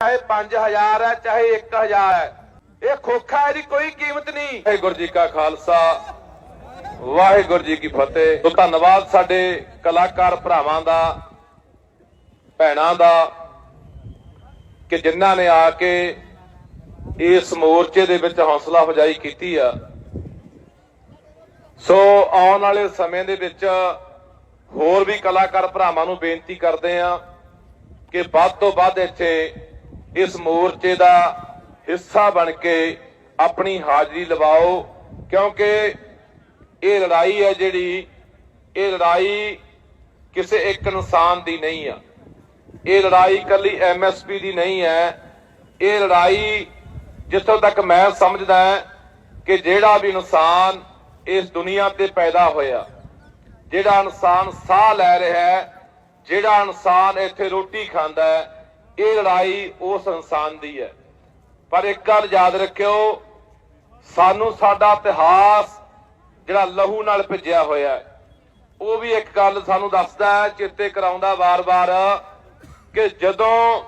ਚਾਹੇ 5000 ਹੈ, ਚਾਹੇ 1000 ਹੈ। ਇਹ ਖੋਖਾ ਇਹਦੀ ਕੋਈ ਕੀਮਤ ਨਹੀਂ। ਵਾਹਿਗੁਰੂ ਜੀ ਕਾ ਖਾਲਸਾ, ਵਾਹਿਗੁਰੂ ਜੀ ਕੀ ਫਤਿਹ। ਸੋ ਧੰਨਵਾਦ ਸਾਡੇ ਕਲਾਕਾਰ ਭਰਾਵਾਂ ਦਾ, ਭੈਣਾਂ ਦਾ, ਕਿ ਜਿਨ੍ਹਾਂ ਨੇ ਆ ਕੇ ਇਸ ਮੋਰਚੇ ਦੇ ਵਿੱਚ ਹੌਸਲਾ ਫਜਾਈ ਕੀਤੀ ਆ। ਸੋ ਆਉਣ ਵਾਲੇ ਸਮੇਂ ਦੇ ਵਿੱਚ ਹੋਰ ਵੀ ਕਲਾਕਾਰ ਭਰਾਵਾਂ ਨੂੰ ਬੇਨਤੀ ਕਰਦੇ ਆ ਕਿ ਵੱਧ ਤੋਂ ਵੱਧ ਇੱਥੇ ਇਸ ਮੋਰਚੇ ਦਾ ਹਿੱਸਾ ਬਣ ਕੇ ਆਪਣੀ ਹਾਜ਼ਰੀ ਲਵਾਓ, ਕਿਉਂਕਿ ਇਹ ਲੜਾਈ ਹੈ ਜਿਹੜੀ, ਇਹ ਲੜਾਈ ਕਿਸੇ ਇੱਕ ਇਨਸਾਨ ਦੀ ਨਹੀਂ ਆ। ਇਹ ਲੜਾਈ ਕੱਲੀ ਐਮਐਸਪੀ ਦੀ ਨਹੀਂ ਹੈ। ਇਹ ਲੜਾਈ ਜਿੱਥੋਂ ਤੱਕ ਮੈਂ ਸਮਝਦਾ ਕਿ ਜਿਹੜਾ ਵੀ ਇਨਸਾਨ ਇਸ ਦੁਨੀਆ ਤੇ ਪੈਦਾ ਹੋਇਆ, ਜਿਹੜਾ ਇਨਸਾਨ ਸਾਹ ਲੈ ਰਿਹਾ ਹੈ, ਜਿਹੜਾ ਇਨਸਾਨ ਇੱਥੇ ਰੋਟੀ ਖਾਂਦਾ ਹੈ ਇਹ ਲੜਾਈ ਉਸ ਇਨਸਾਨ ਦੀ ਹੈ। ਪਰ ਇੱਕ ਗੱਲ ਯਾਦ ਰੱਖਿਓ, ਸਾਨੂੰ ਸਾਡਾ ਇਤਿਹਾਸ ਜਿਹੜਾ ਲਹੂ ਨਾਲ ਭਿੱਜਿਆ ਹੋਇਆ ਹੈ, ਉਹ ਵੀ ਇੱਕ ਗੱਲ ਸਾਨੂੰ ਦੱਸਦਾ ਹੈ, ਚੇਤੇ ਕਰਾਉਂਦਾ ਵਾਰ-ਵਾਰ ਕਿ ਜਦੋਂ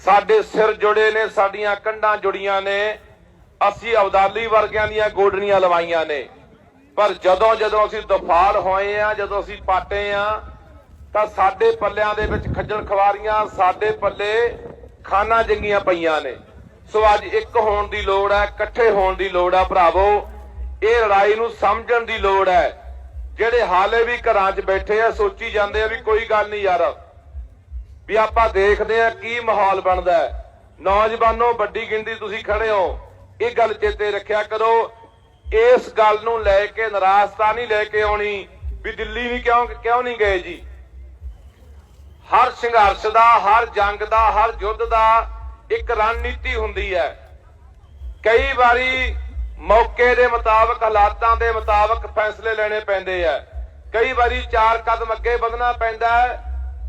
ਸਾਡੇ ਸਿਰ ਜੁੜੇ ਨੇ, ਸਾਡੀਆਂ ਕੰਢਾਂ ਜੁੜੀਆਂ ਨੇ, ਅਸੀਂ ਅਬਦਾਲੀ ਵਰਗਿਆਂ ਦੀਆਂ ਗੋਡਣੀਆਂ ਲਵਾਈਆਂ ਨੇ। ਪਰ ਜਦੋਂ ਜਦੋਂ ਅਸੀਂ ਦਫਾੜ ਹੋਏ ਆ ਜਦੋਂ ਅਸੀਂ ਪਾਟੇ ਆ ਤਾਂ ਸਾਡੇ ਪੱਲਿਆਂ ਦੇ ਵਿੱਚ ਖੱਜਲ ਖਵਾਰੀਆਂ, ਸਾਡੇ ਪੱਲੇ ਖਾਨਾ ਜੰਗੀਆਂ ਪਈਆਂ ਨੇ। ਸੋ ਅੱਜ ਇੱਕ ਹੋਣ ਦੀ ਲੋੜ ਹੈ, ਇਕੱਠੇ ਹੋਣ ਦੀ ਲੋੜ ਹੈ ਭਰਾਵੋ। ਇਹ ਲੜਾਈ ਨੂੰ ਸਮਝਣ ਦੀ ਲੋੜ ਹੈ। ਜਿਹੜੇ ਹਾਲੇ ਵੀ ਘਰਾਂ 'ਚ ਬੈਠੇ ਆ, ਸੋਚੀ ਜਾਂਦੇ ਆ ਵੀ ਕੋਈ ਗੱਲ ਨਹੀਂ ਯਾਰ। ਵੀ ਆਪਾਂ ਦੇਖਦੇ ਆ ਕੀ ਮਾਹੌਲ ਬਣਦਾ ਨੌਜਵਾਨੋ, ਵੱਡੀ ਗਿਣਤੀ ਤੁਸੀਂ ਖੜੇ ਹੋ। ਇਹ ਗੱਲ ਚੇਤੇ ਰੱਖਿਆ ਕਰੋ। ਇਸ ਗੱਲ ਨੂੰ ਲੈ ਕੇ, ਨਿਰਾਸ਼ਤਾ ਨਹੀਂ ਲੈ ਕੇ ਆਉਣੀ। ਵੀ ਦਿੱਲੀ ਨਹੀਂ ਕਿਉਂ ਕਿਉਂ ਨਹੀਂ ਗਏ ਜੀ? ਹਰ ਸੰਘਰਸ਼ ਦਾ, ਹਰ ਜੰਗ ਦਾ, ਹਰ ਯੁੱਧ ਦਾ ਇੱਕ ਰਣਨੀਤੀ ਹੁੰਦੀ ਹੈ। ਕਈ ਵਾਰੀ ਮੌਕੇ ਦੇ ਮੁਤਾਬਕ, ਹਾਲਾਤਾਂ ਦੇ ਮੁਤਾਬਕ ਫੈਸਲੇ ਲੈਣੇ ਪੈਂਦੇ ਆ। ਕਈ ਵਾਰੀ ਚਾਰ ਕਦਮ ਅੱਗੇ ਵਧਣਾ ਪੈਂਦਾ ਹੈ,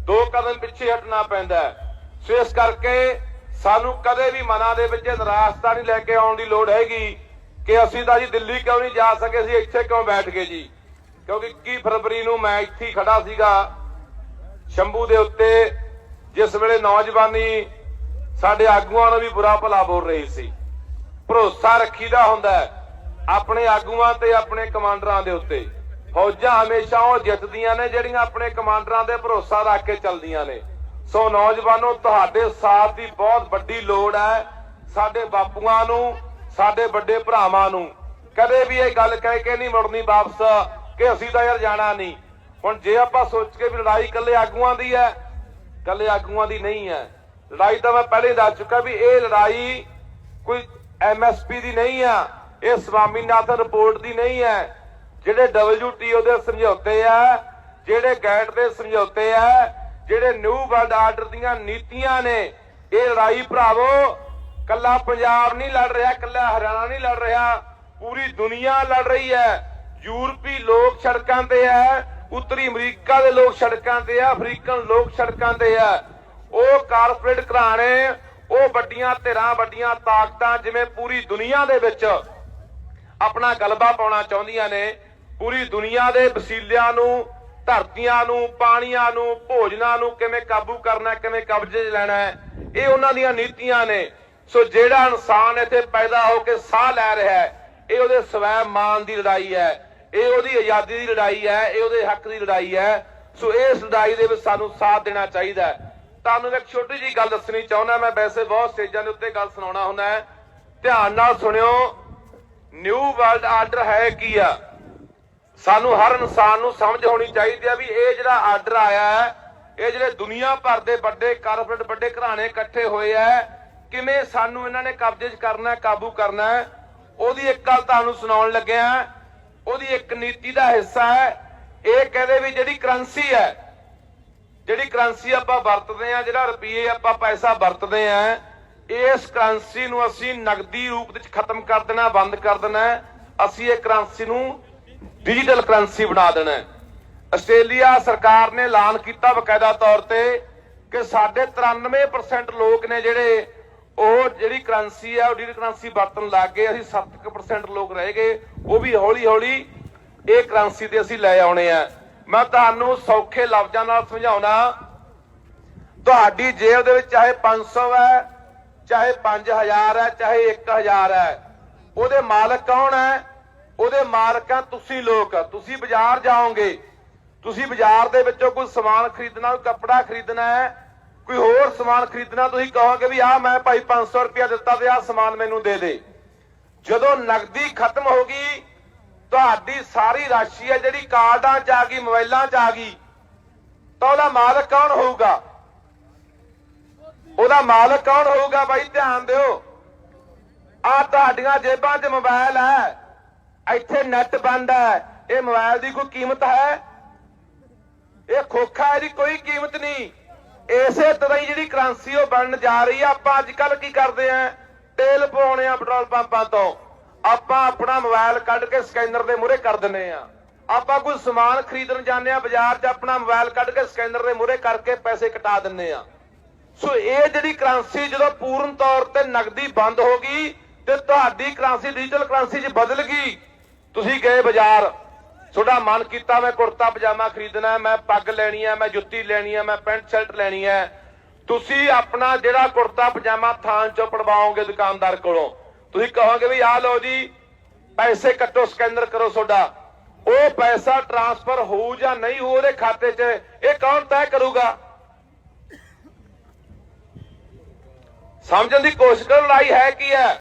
ਦੋ ਕਦਮ ਪਿੱਛੇ ਹਟਣਾ ਪੈਂਦਾ ਹੈ। ਸੋ ਇਸ ਕਰਕੇ ਸਾਨੂੰ ਕਦੇ ਵੀ ਮਨਾਂ ਦੇ ਵਿੱਚ ਇਹ ਨਿਰਾਸ਼ਤਾ ਨਹੀਂ ਲੈ ਕੇ ਆਉਣ ਦੀ ਲੋੜ ਹੈਗੀ ਕਿ ਅਸੀਂ ਤਾਂ ਜੀ ਦਿੱਲੀ ਕਿਉਂ ਨਹੀਂ ਜਾ ਸਕੇ, ਅਸੀਂ ਇੱਥੇ ਕਿਉਂ ਬੈਠ ਗਏ ਜੀ? ਕਿਉਂਕਿ 21 ਫਰਵਰੀ ਨੂੰ ਮੈਂ ਇੱਥੇ ਖੜਾ ਸੀਗਾ। ਸ਼ੰਭੂ ਦੇ ਉੱਤੇ ਜਿਸ ਵੇਲੇ ਨੌਜਵਾਨੀ ਸਾਡੇ ਆਗੂਆਂ ਨੂੰ ਵੀ ਬੁਰਾ ਭਲਾ ਬੋਲ ਰਹੀ ਸੀ। ਭਰੋਸਾ ਰੱਖੀਦਾ ਹੁੰਦਾ ਆਪਣੇ ਆਗੂਆਂ ਤੇ ਆਪਣੇ ਕਮਾਂਡਰਾਂ ਦੇ ਉੱਤੇ। ਫੌਜਾਂ ਹਮੇਸ਼ਾ ਉਹ ਜਿੱਤਦੀਆਂ ਨੇ ਜਿਹੜੀਆਂ ਆਪਣੇ ਕਮਾਂਡਰਾਂ ਤੇ ਭਰੋਸਾ ਰੱਖ ਕੇ ਚੱਲਦੀਆਂ ਨੇ। ਸੋ ਨੌਜਵਾਨੋ, ਤੁਹਾਡੇ ਸਾਥ ਦੀ ਬਹੁਤ ਵੱਡੀ ਲੋੜ ਹੈ ਸਾਡੇ ਬਾਪੂਆਂ ਨੂੰ, ਸਾਡੇ ਵੱਡੇ ਭਰਾਵਾਂ ਨੂੰ। ਕਦੇ ਵੀ ਇਹ ਗੱਲ ਕਹਿ ਕੇ ਨਹੀਂ ਮੁੜਨੀ ਵਾਪਸ ਕਿ ਅਸੀਂ ਤਾਂ ਯਾਰ ਜਾਣਾ ਨਹੀਂ। ਹੁਣ ਜੇ ਆਪਾਂ ਸੋਚ ਕੇ ਵੀ ਲੜਾਈ ਇਕੱਲੇ ਆਗੂਆਂ ਦੀ ਹੈ, ਇਕੱਲੇ ਆਗੂਆਂ ਦੀ ਨਹੀਂ ਹੈ। ਲੜਾਈ ਤਾਂ ਮੈਂ ਪਹਿਲੇ ਦੱਸ ਚੁੱਕਾ ਵੀ ਇਹ ਲੜਾਈ ਕੋਈ ਐਮਐਸਪੀ ਦੀ ਨਹੀਂ ਆ, ਇਹ ਸਵਾਮੀਨਾਥਨ ਰਿਪੋਰਟ ਦੀ ਨਹੀਂ ਹੈ। ਜਿਹੜੇ WTO ਦੇ ਸਮਝੌਤੇ ਆ, ਜਿਹੜੇ ਗੈਟ ਦੇ ਸਮਝੌਤੇ ਆ, ਜਿਹੜੇ ਨਿਊ ਵਰਲਡ ਆਰਡਰ ਦੀਆਂ ਨੀਤੀਆਂ ਨੇ, ਇਹ ਲੜਾਈ ਭਰਾਵੋ ਕੱਲਾ ਪੰਜਾਬ ਨਹੀਂ ਲੜ ਰਿਹਾ ਕੱਲਾ ਹਰਿਆਣਾ ਨਹੀਂ ਲੜ ਰਿਹਾ, ਪੂਰੀ ਦੁਨੀਆ ਲੜ ਰਹੀ ਹੈ। ਯੂਰਪੀ ਲੋਕ ਸੜਕਾਂ ਤੇ ਹੈ ਉੱਤਰੀ ਅਮਰੀਕਾ ਦੇ ਲੋਕ ਸੜਕਾਂ ਤੇ ਆ ਅਫਰੀਕਨ ਲੋਕ ਸੜਕਾਂ ਤੇ ਆ। ਉਹ ਕਾਰਪੋਰੇਟ ਘਰਾਣੇ, ਉਹ ਵੱਡੀਆਂ ਧਿਰਾਂ, ਵੱਡੀਆਂ ਤਾਕਤਾਂ, ਜਿਵੇਂ ਪੂਰੀ ਦੁਨੀਆ ਦੇ ਵਿੱਚ ਆਪਣਾ ਗਲਬਾ ਪਾਉਣਾ ਚਾਹੁੰਦੀਆਂ ਨੇ, ਪੂਰੀ ਦੁਨੀਆ ਦੇ ਵਸੀਲਿਆਂ ਨੂੰ, ਧਰਤੀਆਂ ਨੂੰ, ਪਾਣੀਆਂ ਨੂੰ, ਭੋਜਨਾਂ ਨੂੰ ਕਿਵੇਂ ਕਾਬੂ ਕਰਨਾ, ਕਿਵੇਂ ਕਬਜ਼ੇ 'ਚ ਲੈਣਾ ਇਹ ਉਹਨਾਂ ਦੀਆਂ ਨੀਤੀਆਂ ਨੇ। ਸੋ ਜਿਹੜਾ ਇਨਸਾਨ ਇੱਥੇ ਪੈਦਾ ਹੋ ਕੇ ਸਾਹ ਲੈ ਰਿਹਾ ਹੈ, ਇਹ ਉਹਦੇ ਸਵੈ ਮਾਨ ਦੀ ਲੜਾਈ ਹੈ। ਇਹ ਉਹਦੀ ਆਜ਼ਾਦੀ ਦੀ ਲੜਾਈ ਹੈ, ਇਹ ਉਹਦੇ ਹੱਕ ਦੀ ਲੜਾਈ ਹੈ। ਸੋ ਇਸ ਲੜਾਈ ਦੇ ਵਿੱਚ ਸਾਨੂੰ ਸਾਥ ਦੇਣਾ ਚਾਹੀਦਾ ਹੈ। ਤੁਹਾਨੂੰ ਇੱਕ ਛੋਟੀ ਜੀ ਗੱਲ ਦੱਸਣੀ ਚਾਹੁੰਦਾ, ਮੈਂ ਵੈਸੇ ਬਹੁਤ ਸਟੇਜਾਂ ਦੇ ਉੱਤੇ ਗੱਲ ਸੁਣਾਉਣਾ ਹੁੰਦਾ ਹੈ। ਧਿਆਨ ਨਾਲ ਸੁਣਿਓ ਨਿਊ ਵਰਲਡ ਆਰਡਰ ਹੈ ਕੀ ਆ? ਸਾਨੂੰ ਹਰ ਇਨਸਾਨ ਨੂੰ ਸਮਝ ਹੋਣੀ ਚਾਹੀਦੀ ਆ ਵੀ ਇਹ ਜਿਹੜਾ ਆਰਡਰ ਆਇਆ ਹੈ, ਇਹ ਜਿਹੜੇ ਦੁਨੀਆ ਭਰ ਦੇ ਵੱਡੇ ਕਾਰਪੋਰੇਟ ਵੱਡੇ ਘਰਾਣੇ ਇਕੱਠੇ ਹੋਏ ਆ, ਕਿਵੇਂ ਸਾਨੂੰ ਇਹਨਾਂ ਨੇ ਕਬਜ਼ੇ 'ਚ ਕਰਨਾ ਕਾਬੂ ਕਰਨਾ ਉਹਦੀ ਇੱਕ ਗੱਲ ਤੁਹਾਨੂੰ ਸੁਣਾਉਣ ਲੱਗਿਆ। ਉਹਦੀ ਇੱਕ ਨੀਤੀ ਦਾ ਹਿੱਸਾ ਹੈ। ਇਹ ਕਹਿੰਦੇ ਵੀ ਜਿਹੜੀ ਕਰੰਸੀ ਹੈ, ਜਿਹੜੀ ਕਰੰਸੀ ਆਪਾਂ ਵਰਤਦੇ ਆ ਜਿਹੜਾ ਰੁਪਏ ਆਪਾਂ ਪੈਸਾ ਵਰਤਦੇ ਆ ਇਸ ਕਰੰਸੀ ਨੂੰ ਅਸੀਂ ਨਗਦੀ ਰੂਪ ਵਿੱਚ ਖਤਮ ਕਰ ਦੇਣਾ, ਬੰਦ ਕਰ ਦੇਣਾ ਅਸੀਂ ਇਹ ਕਰੰਸੀ ਨੂੰ ਡਿਜੀਟਲ ਕਰੰਸੀ ਬਣਾ ਦੇਣਾ ਆਸਟ੍ਰੇਲੀਆ ਸਰਕਾਰ ਨੇ ਐਲਾਨ ਕੀਤਾ ਬਕਾਇਦਾ ਤੌਰ ਤੇ ਕਿ ਸਾਡੇ 93% ਲੋਕ ਨੇ ਜਿਹੜੇ ਉਹ ਜਿਹੜੀ ਕਰੰਸੀ ਆ, ਉਹ ਡਿਜੀਟਲ ਕਰੰਸੀ ਵਰਤਣ ਲੱਗ ਗਏ, ਅਸੀਂ 7% ਲੋਕ ਰਹਿ ਗਏ, ਉਹ ਵੀ ਹੌਲੀ ਹੌਲੀ ਇਹ ਕਰੰਸੀ ਤੇ ਅਸੀਂ ਲੈ ਆਉਣੇ ਆ। ਮੈਂ ਤੁਹਾਨੂੰ ਸੌਖੇ ਲਫ਼ਜ਼ਾਂ ਨਾਲ ਸਮਝਾਉਣਾ, ਤੁਹਾਡੀ ਜੇਬ ਦੇ ਵਿੱਚ ਚਾਹੇ 500 ਹੈ, ਚਾਹੇ 5000 ਹੈ, ਚਾਹੇ 1000 ਹੈ, ਉਹਦੇ ਮਾਲਕ ਕੌਣ ਹੈ? ਉਹਦੇ ਮਾਲਕ ਮਾਲਕਾਂ ਤੁਸੀਂ ਲੋਕ। ਤੁਸੀਂ ਬਾਜ਼ਾਰ ਜਾਓਗੇ, ਤੁਸੀਂ ਬਾਜ਼ਾਰ ਦੇ ਵਿੱਚੋਂ ਕੋਈ ਸਮਾਨ ਖਰੀਦਣਾ, ਕੋਈ ਕੱਪੜਾ ਖਰੀਦਣਾ ਹੈ ਕੋਈ ਹੋਰ ਸਮਾਨ ਖਰੀਦਣਾ, ਤੁਸੀਂ ਕਹੋਗੇ ਵੀ ਆਹ ਮੈਂ ਭਾਈ 500 ਰੁਪਇਆ ਦਿੱਤਾ ਤੇ ਆਹ ਸਮਾਨ ਮੈਨੂੰ ਦੇ ਦੇ। ਜਦੋਂ ਨਗਦੀ ਖਤਮ ਹੋ ਗਈ, ਤੁਹਾਡੀ ਸਾਰੀ ਰਾਸ਼ੀ ਹੈ ਜਿਹੜੀ ਕਾਰਡਾਂ 'ਚ ਆ ਗਈ, ਮੋਬਾਈਲਾਂ 'ਚ ਆ ਗਈ, ਤਾਂ ਉਹਦਾ ਮਾਲਕ ਕੌਣ ਹੋਊਗਾ? ਉਹਦਾ ਮਾਲਕ ਕੌਣ ਹੋਊਗਾ ਬਾਈ ਧਿਆਨ ਦਿਓ। ਆ ਤੁਹਾਡੀਆਂ ਜੇਬਾਂ 'ਚ ਮੋਬਾਈਲ ਹੈ। ਇੱਥੇ ਨੈਟ ਬੰਦ ਹੈ। ਇਹ ਮੋਬਾਈਲ ਦੀ ਕੋਈ ਕੀਮਤ ਹੈ? ਇਹ ਖੋਖਾ ਇਹਦੀ ਕੋਈ ਕੀਮਤ ਨਹੀਂ। ਇਸੇ ਤਰ੍ਹਾਂ ਹੀ ਜਿਹੜੀ ਕਰੰਸੀ ਉਹ ਬਣਨ ਜਾ ਰਹੀ ਆ, ਆਪਾਂ ਅੱਜ ਕੱਲ ਕੀ ਕਰਦੇ ਆ? ਤੇਲ ਪਵਾਉਣੇ ਆ ਪੈਟਰੋਲ ਪੰਪਾਂ ਤੋਂ। ਆਪਾਂ ਆਪਣਾ ਮੋਬਾਈਲ ਕੱਢ ਕੇ ਸਕੈਨਰ ਦੇ ਮੂਹਰੇ ਕਰ ਦਿੰਨੇ ਆ। ਆਪਾਂ ਕੋਈ ਸਮਾਨ ਖਰੀਦਣ ਜਾਂਦੇ ਆ, ਬਾਜ਼ਾਰ 'ਚ ਆਪਣਾ ਮੋਬਾਈਲ ਕੱਢ ਕੇ ਸਕੈਨਰ ਦੇ ਮੂਹਰੇ ਕਰਕੇ ਪੈਸੇ ਕਟਾ ਦਿੰਨੇ ਆ। ਸੋ ਇਹ ਜਿਹੜੀ ਕਰੰਸੀ ਜਦੋਂ ਪੂਰਨ ਤੌਰ ਤੇ ਨਗਦੀ ਬੰਦ ਹੋ ਗਈ ਤੇ ਤੁਹਾਡੀ ਕਰੰਸੀ ਡਿਜੀਟਲ ਕਰੰਸੀ 'ਚ ਬਦਲ ਗਈ। ਤੁਸੀਂ ਗਏ ਬਾਜ਼ਾਰ। ਤੁਹਾਡਾ ਮਨ ਕੀਤਾ ਮੈਂ ਕੁੜਤਾ ਪਜਾਮਾ ਖਰੀਦਣਾ ਮੈਂ ਪੱਗ ਲੈਣੀ ਹੈ, ਮੈਂ ਜੁੱਤੀ ਲੈਣੀ ਹੈ, ਮੈਂ ਪੈਂਟ ਸ਼ਰਟ ਲੈਣੀ ਹੈ। ਤੁਸੀਂ ਆਪਣਾ ਜਿਹੜਾ ਕੁੜਤਾ ਪਜਾਮਾ ਥਾਂ ਚੋਂ ਪੜਵਾਓਗੇ ਦੁਕਾਨਦਾਰ ਕੋਲੋਂ, ਤੁਸੀਂ ਕਹੋਗੇ ਵੀ ਆ ਲਓ ਜੀ, ਪੈਸੇ ਕੱਟੋ, ਸਕੈਨਰ ਕਰੋ ਤੁਹਾਡਾ। ਉਹ ਪੈਸਾ ਟ੍ਰਾਂਸਫਰ ਹੋਊ ਜਾਂ ਨਹੀਂ ਹੋਊ ਉਹਦੇ ਖਾਤੇ 'ਚ, ਇਹ ਕੌਣ ਤੈਅ ਕਰੂਗਾ? ਸਮਝਣ ਦੀ ਕੋਸ਼ਿਸ਼ ਕਰੋ, ਲੜਾਈ ਹੈ ਕੀ ਹੈ?